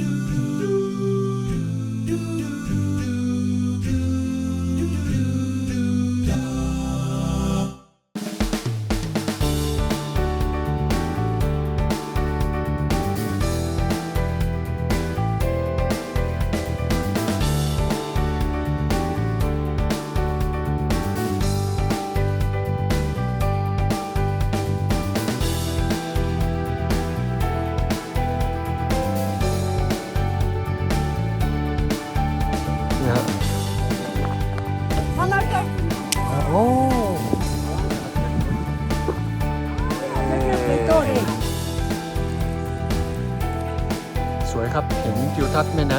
นะ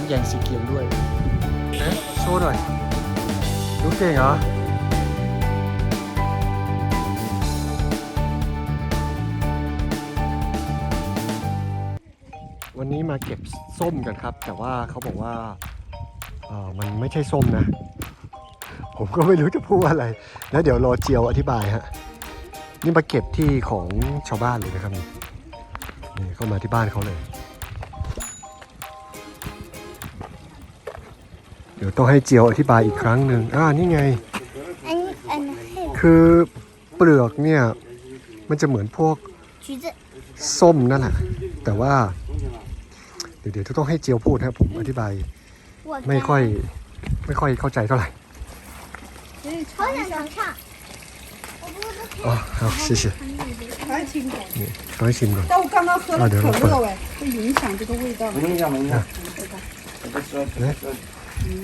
แม่น้ำแยงสีเขียวด้วยเอ๊ะโชว์หน่อยรู้เก่งเหรอวันนี้มาเก็บส้มกันครับ แต่ว่าเขาบอกว่าเออมันไม่ใช่ส้มนะ ผมก็ไม่รู้จะพูดอะไร แล้วเดี๋ยวรอเจียวอธิบายฮะนี่มาเก็บที่ของชาวบ้านเลยนะครับนี่เข้ามาที่บ้านเขาเลย เดี๋ยวต้องให้เจียวอธิบายอีกครั้งหนึ่งอ่านี่ไง อันนี้อันนี้ให้ คือเปลือกเนี่ย มันจะเหมือนพวก 橘子， ส้มนั่นแหละ แต่ว่า เดี๋ยวเดี๋ยวต้องให้เจียวพูดนะครับผมอธิบาย 我 ไม่ค่อย ไม่ค่อยเข้าใจเท่าไหร่ 好想尝尝。 อ๋อเอา谢谢还挺好。 นี่ต้องให้ชิมก่อน 但我刚刚喝了啊对可对乐哎，会影响这个味道。闻一下，闻一下。这个是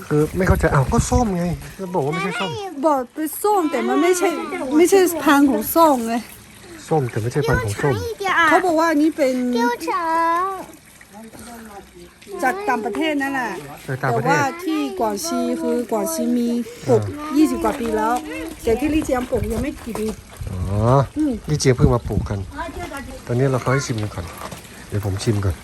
คือไม่เข้าใจอ้าวก็ส้มไงจะบอกว่าไม่ใช่ส้ม 不，被送的嘛，没ใช่ไม่ใช่พันธุ์ของส่งไง ส้มแต่ไม่ใช่พันธุ์ของส้ม 一点 เขา 儿， บอกว่าอันนี้เป็น 丢成。 จากต่างประเทศนั่นแหละ ในต่าง แต่ ประเท ว่า ศ ที่กวางซีคือกวางซีมีปลูก20 กว่าปีแล้ว แต่ที่ลี่เจียงปลูกยังไม่กี่ปี อ๋อนี่เจียเพิ่งมาปลูกกัน ตอนนี้เราเขาให้ชิมกันก่อน เดี๋ยวผมชิมก่อน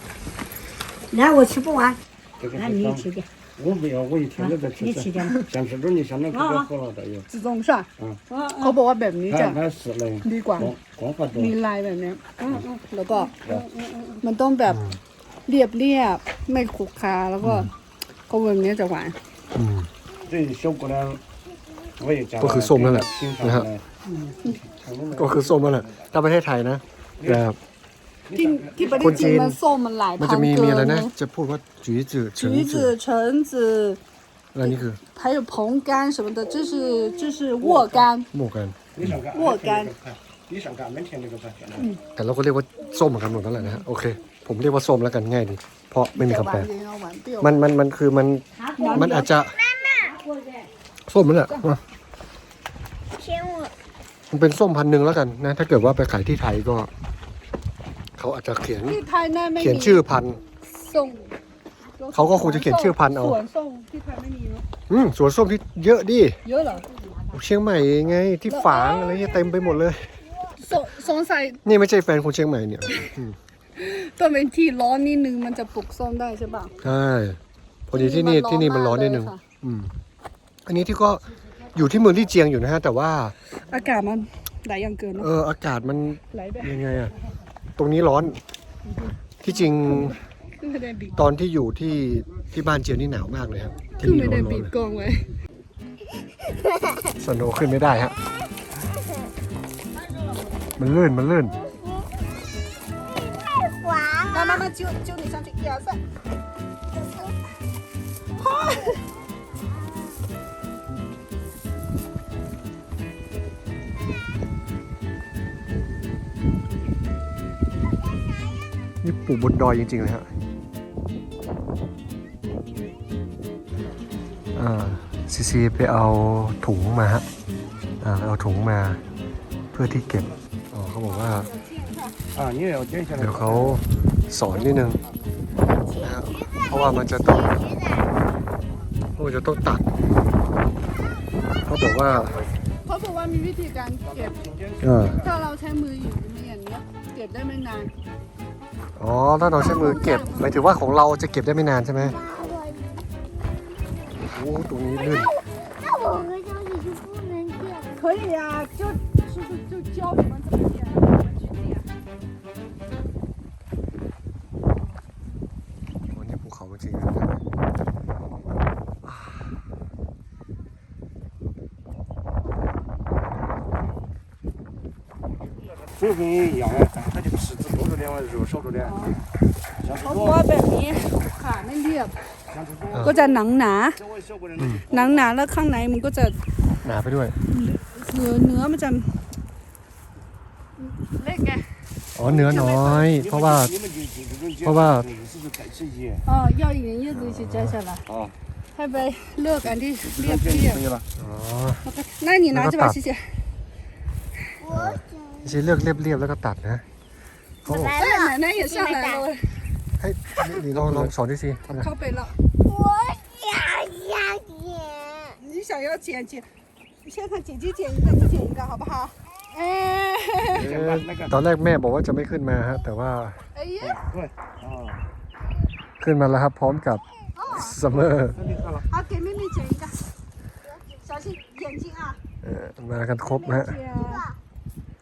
来，我吃不完，这个那你是当吃点。 我不要，我一天都在吃你吃点。想吃中你想那可别喝了的哟。自动上 อืม เขาบอกว่าแบบนี้ 他 จะ 他死了， ดีกว่า 光光发多 มี。ลายแบบเนี้ยอืมอืมแล้วก็มันต้องแบบเรียบเรียบๆไม่ขรุขระแล้วก็ก็แบบเนี้ยจะหวาน อืม 这小姑娘，我也讲不可送的了欣赏你看的。 ก็คือส้มนั่นแหละถ้าประเทศไทยนะแต่ ที่ที่ประเท ค ศ นจี จีน น มันส้มมันหลาย มัน พั จะ น มี เกิ มีอะไร น นะ นะ จะพูดว่าจื้อจื้อ 橘 จื้อ 子、橙子， อะไรนี่คือ 还有蓬干什么的，这是这是沃柑， หมวกกัน 你上干，我干你上干，每天这个饭现在。 แต่เราก็เรียกว่าส้มเหมือนกันหมดนั่นแหละนะฮะโอเค ผมเรียกว่าส้มแล้วกันง่ายดี เพราะไม่มีคำแปล 晚点要晚掉。 มันมันมันคือมันมันอาจจะส้มนั่นแหละอ่ะ 天我 มันเป็นส้มพันธุ์หนึ่งแล้วกันนะ ถ้าเกิดว่าไปขายที่ไทยก็ เขาอาจจะเขียนที่ไทย那ไม่เขียนมีชื่อพันธุ์ส้มเขาก็คงจะเขียนชื่อพันธุ์เอา สวนส้มที่ไทยไม่มีเนาะอืมสวนส้มที่เยอะดิเยอะเหรอเชียงใหม่ไงที่ฝางอะไรเงี้ยเต็มไปหมดเลยสงสงสัยนี่ไม่ใช่แฟนคนเชียงใหม่เนี่ยต้องเป็นที่ร้อนนิดนึงมันจะปลูกส้มได้ใช่ป่ะ ใช่พอดีที่นี่ที่ที่นี่นี่มัมันนร้ร้ออนนนิดนึงมากเลยค่ะ อืม อันนี้ที่ก็อยู่ที่เมืองที่เจียงอยู่นะฮะ แต่ว่า อากาศมันหลายอย่างเกินเนาะเอออากาศมันหลายแบบยังไงอะต รงนี้ร้อน ที่จริง ขึ้นไม่ได้บิด ตอนที่อยู่ที่ที่บ้านเจียงนี่หนาวมากเลยครับที่ ขึ้น นี่ ไม่ ร้ ได้ อน บิด ๆเลย กล้องไว้ สโนว์ขึ้นไม่ได้ฮะมันลื่นมันลื่น 滑来妈妈揪揪你上去，一二三。 ที่ปลูกบนดอยจริงๆเลยฮะซีซีไปเอาถุงมาฮะเอาถุงมาเพื่อที่เก็บเขาบอกว่าเดี๋ยวเขาสอนนิดนึงเพราะว่ามันจะต้องเพรจะต้องตัดเขาบอกว่าเขาบอกว่ามีวิธีการเก็บ ถ้าเราใช้มืออยู่ในอย่างนี้เก็บได้ไม่นาน อ๋อ ถ้าเราใช้มือเก็บ หมายถึงว่าของเราจะเก็บได้ไม่นานใช่ไหมโอ้ตรงนี้ลื่น 那我和小喜就不能见。可以啊，就就是就教你们怎么剪，我们去剪。 วันนี้ปลู จริงนะครับ 水分也一样 เลี้ยว่ชอบตัวเนี้ยเขาตัวแบบนี้ขาไม่เรียบ ก็จะหนังหนา หนังหนาแล้วข้างในมันก็จะหนาไปด้วยเนื้อเนื้อมันจะเล็กไงอ๋อเนื้อน้อย เพราะว่าเพราะว่าอ๋อยอดอย่างนี้ดูสิจ้ใช่ละให้ไปเลือกอันที่เรียบเรียบอ๋อนั่นนี่นะจะไปสิเจ้าสิเลือกเรียบเรียบแล้วก็ตัดนะ เขา 我 บอก 来了，奶奶也上来了， ให้นี่นี่ลองลองสอนดิสิ 靠北了。我想要点。你想要剪剪，先看姐姐剪一个，你剪一个，好不好？哎， เอ๊ะตอนแรกแม่บอกว่าจะไม่ขึ้นมาฮะ แต่ว่า 哎呀，对，啊， ขึ้นมาแล้วครับ พร้อมกับซัมเมอร์ 那你看了。好，给妹妹剪一个，小心眼睛啊。 มากันครบนะฮะ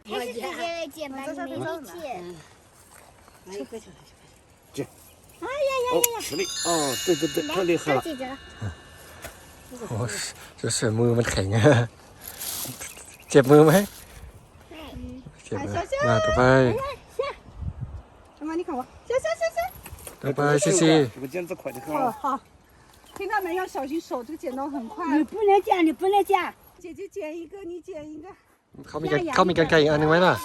还是姐姐来剪吧，你没力气。哦，是的，哦，对对对，太厉害了。姐姐了， โอ้จะเสือมือมันแข็งอะเจ็บมือไหมเจ็บนะมาต่อไป 妈妈，你看我，行行行行， ต่อไปซีซี 这个剪子快得很好了。好，听到没？要小心手，这个剪刀很快。你不能这样，你不能这样。姐姐剪一个，你剪一个。 เขามีกันเขามีกันไกลอีกอันหนึ่งไหมล่ะ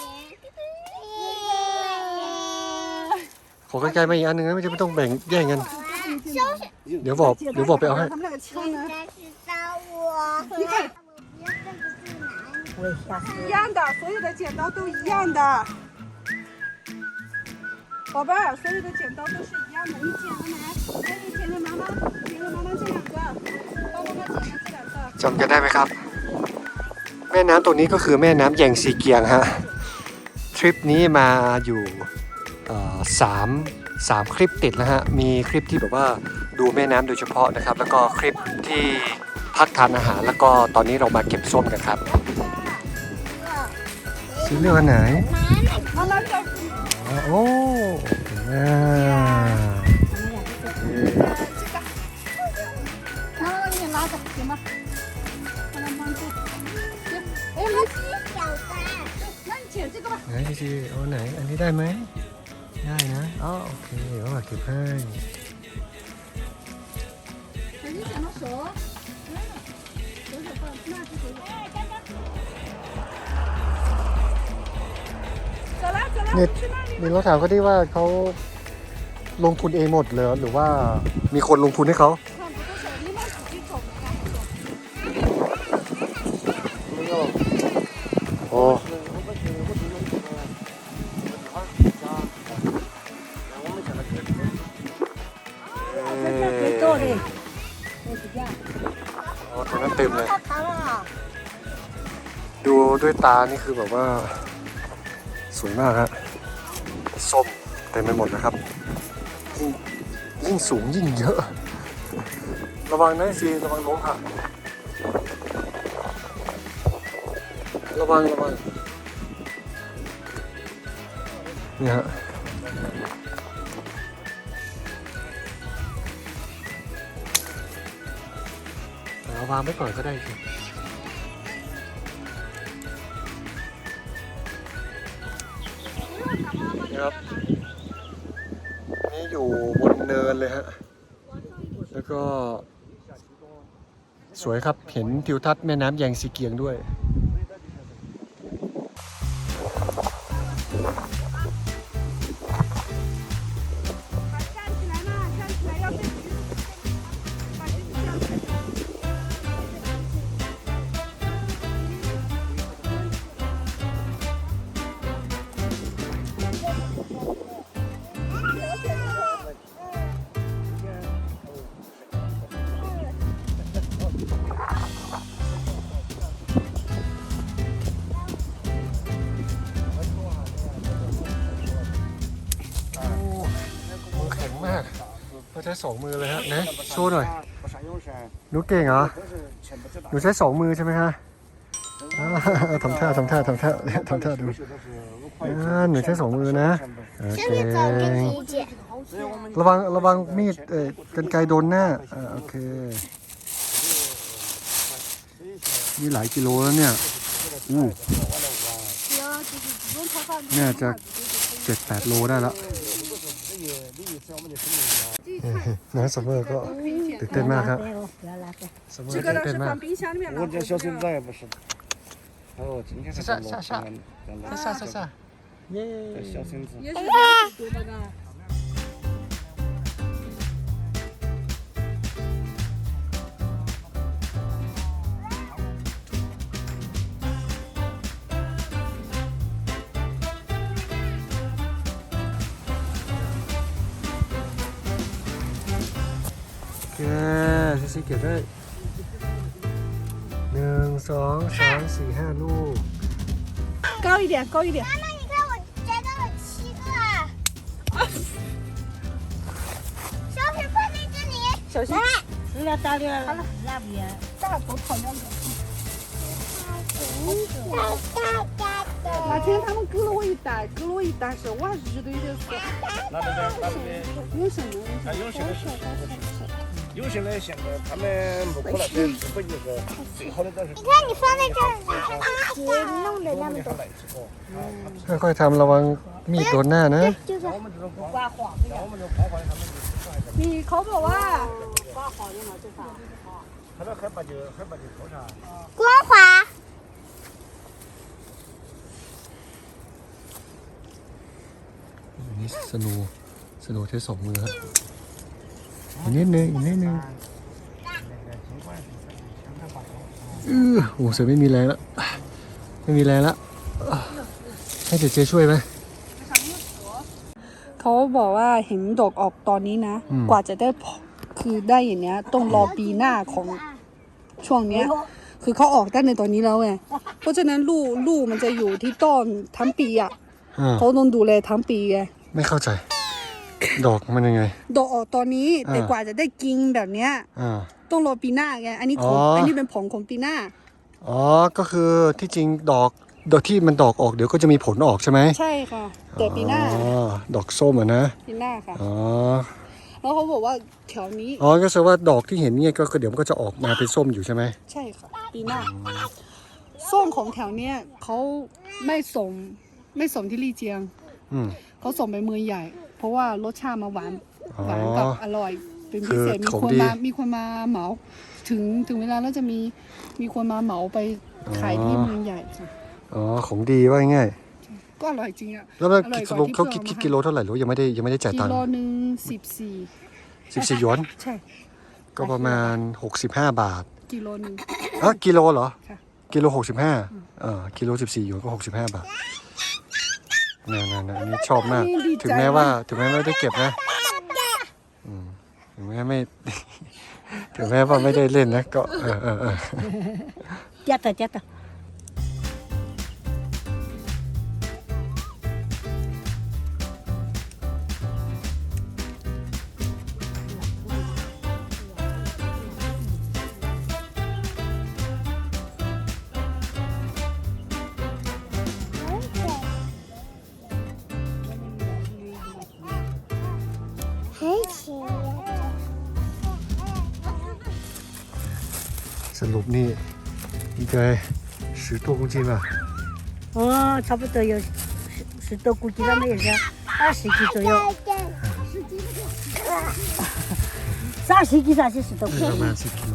ขอกันไกลมาอีกอันหนึ่งนะไม่จะไม่ต้องแบ่งแย่งกัน เดี๋ยวบอกเดี๋ยวบอกไปเอาให้ 他们那个枪呢？应该是找我。你看，我也吓死一样的，所有的剪刀都一样的。宝贝儿，所有的剪刀都是一样的，你剪了没？可以剪给妈妈，剪给妈妈这两个，帮妈妈剪了这两个。 จำกันได้ไหมครับ แ แม่น้ำตรงนี้ก็คือแม่น้ำแยงซีเกียงฮะ ทริปนี้มาอยู่สามสามคลิปติดแล้วฮะ มีคลิปที่แบบว่าดูแม่น้ำโดยเฉพาะนะครับ แล้วก็คลิปที่พักทานอาหาร แล้วก็ตอนนี้เรามาเก็บส้มกันครับซื้อเรือไหนน้กอันไหนโอ้โไหนจีเอาไหน อันนี้ได้ไหม ได้นะอ๋อโอเคเดี๋ยว่าเก็บให้เนี่ยมีเราถามเขาที่ว่าเขาลงทุนเองหมดเลยหรือว่ามีคนลงทุนให้เขา อ้อตรงนั้นเต็มเลยดูด้วยตานี่คือแบบว่า สวยมากฮะส้มเต็มไปหมดนะครับ ยิ่งสูงยิ่งเยอะ ระวังนะสีระวังล้มหักระวังระวังเนี่ยฮะ เอาวางไว้ก่อนก็ได้สินะครับ นี่อยู่บนเนินเลยฮะ แล้วก็ สวยครับ เห็นทิวทัศน์แม่น้ำแยงสีเกียงด้วยากเราใช้สองมือเลยฮะนะโชว์หน่อยหนูเก่งเหรอหนูใช้สองมือใช่ไหมฮะทำท่าทำท่าทำท่าทำท่าดูหนูใช้สองมือนะโอเคระวังระวังมีดเอ่กันไกลโดนหน้าโอเคนี่หลายกิโลแล้วเนี่ยอู้น่าจะเจ็ดแปดโลได้แล้ว 那什么个？对，那。什么？这个呢是放冰箱里面的。我这小孙子也不是。哦，今天是。下下下。下啥。耶。小孙子。也？เคซิซิเก็บได้หนึ่งสองสามสี่ห้าลูก 高一点，高一点。妈妈，你看我摘到了七个啊！小水放在这里。小心，不要倒掉了，拉不远。大头跑掉了。哒哒哒哒。那天他们给了我一袋，给了我一袋是，我还是觉得有点少。那这边，那这边，有什么？啊，有些的是， 有些的现在他们不可能的，日本就是最好的都是你看你放在这儿，你看别弄的那么多。他来吃过。 ค่อยๆทำระวังมีดโดนหน้านะ 就是像我们这种光，像我们这种光滑的，他们就是小孩子，你เขาบอกว่า 他那很把就很把就偷啥。光滑。 อันนี้สโนว์สโนว์ใช้สองมือครับ อีกนิดนึงอีกนิดนึงเออโอ้เสือไม่มีแรงแล้ว ไม่มีแรงแล้วให้เจเจช่วยไหมเขาบอกว่าเห็นดอกออกตอนนี้นะอืมกว่าจะได้ผลคือได้อย่างเนี้ยต้องรอปีหน้าของช่วงเนี้ย คือเขาออกได้ในตอนนี้แล้วไงเพราะฉะนั้นลูกลูกมันจะอยู่ที่ต้นทั้งปีอะอ่าเขาต้องดูแลทั้งปีไงไม่เข้าใจ ดอกมันยังไง ดอกออกตอนนี้แต่อ่ากว่าจะได้กินแบบเนี้ยอ่า ต้องรอปีหน้าไงอันนี้ของอ๋ออั อันนี้เป็นผลของปีหน้า อ๋อ ก็คือที่จริงดอกดอกที่มันดอกออกเดี๋ยวก็จะมีผลออกใช่ไหมใช่ค่ะแต่ปีหน้าอ๋อดอกส้มอะนะปีหน้าค่ะ อ๋อแล้วเขาบอกว่าแถวนี้อ๋อก็แสดงว่าดอกที่เห็นเนี่ยก็ก็เดี๋ยวมันก็จะออกมาเป็นส้มอยู่ใช่ไหมใช่ค่ะ ปีหน้าส้มของแถวเนี้ยเขาไม่ส่งไม่ส่งที่ลี่เจียง อืมเขาส่งไปเมืองใหญ่ เพราะว่ารสชาติมาหวานอ๋อ หวานกับอร่อย เป็นพิเศษคือมีของคนดีมามีคนมาเหมา ถึงถึงเวลาแล้วจะมีมีคนมาเหมาไปขายที่เมืองใหญ่ค่ะอ๋อของดีว่าง่ายก็อร่อยจริงอะแล้วมันอร่อยสกว่ารุปเขาที่คิดเพื่อนเอามาคิดกิโลเท่าไหร่หรือว่ายังไม่ได้ยังไม่ได้จ่ายกิตังค์โลหนึ่งสิบสี่สิบสี่หยวนใช่ ก็ประมาณ 65 บาทกิโลหนึ่งเอ๋อกิโลเหรอ ค่ะ กิโล 65เออกิโล 14หยวนก็ 65 บาท นี่ยนี่ยนี่ยอันนี้ชอบมาก ถึงแม้ว่า ถึงแม้ไม่ได้เก็บนะถึงแม้ไม่ ถึงแม้ว่าไม่ได้เล่นนะก็เออเออเออ Ya está, ya está. รุปนี่应该十多公斤吧哦，差不多有十十多公斤，他们也是二十斤左右。三十斤还是十多公斤？ ประมาณ10กิโล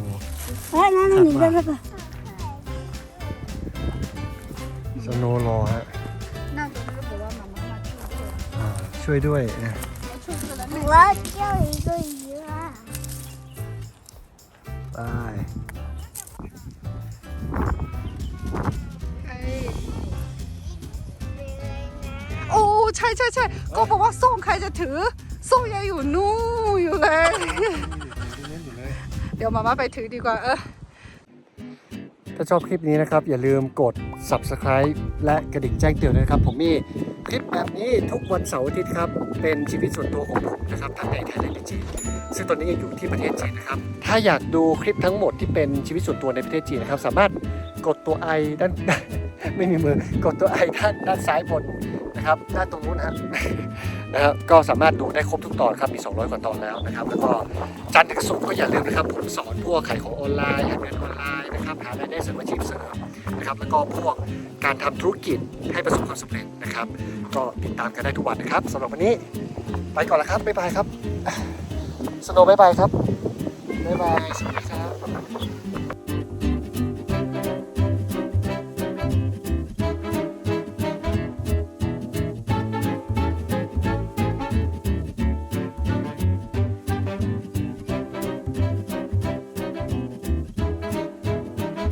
哎，那那你的那个， สโนว์รอฮะ น่าจะรู้บอกว่ามาม่ามาช่วยด้วย อ่าช่วยด้วยนะ ช่วยด้วยแล้ว 我要钓一个鱼啊！ ไ ช่ใช่ใช่ก็บอกว่าส้มใครจะถือส้มยังอยู่นู่นอยู่เลย เดี๋ยวมาม่าไปถือดีกว่าเออถ้าชอบคลิปนี้นะครับ อย่าลืมกด subscribe และกระดิ่งแจ้งเตือนด้วยนะครับ ผมมีคลิปแบบนี้ทุกวันเสาร์อาทิตย์ครับ เป็นชีวิตส่วนตัวของผมนะครับทั้งในไทยและในจีนซึ่งตอนนี้ยังอยู่ที่ประเทศจีนนะครับ ถ้าอยากดูคลิปทั้งหมดที่เป็นชีวิตส่วนตัวในประเทศจีนนะครับ สามารถกดตัวไอด้านไม่มีมือกดตัวไอด้านด้านซ้ายบน นะครับด้านตรงนู้นนะฮะนะครับก็สามารถดูได้ครบทุกตอนครับมี 200 กว่าตอนแล้วนะครับ แล้วก็จันทร์ถึงศุกร์ก็อย่าลืมนะครับผมสอนพวกขายของออนไลน์หาเงินออนไลน์นะครับหารายได้เสริมอาชีพเสริมนะครับ แล้วก็พวกการทำธุรกิจให้ประสบความสำเร็จนะครับ ก็ติดตามกันได้ทุกวันนะครับสำหรับวันนี้ไปก่อนล้วครับบ๊ายบายครับสโนว์บ๊ายบายครับบ๊ายบาย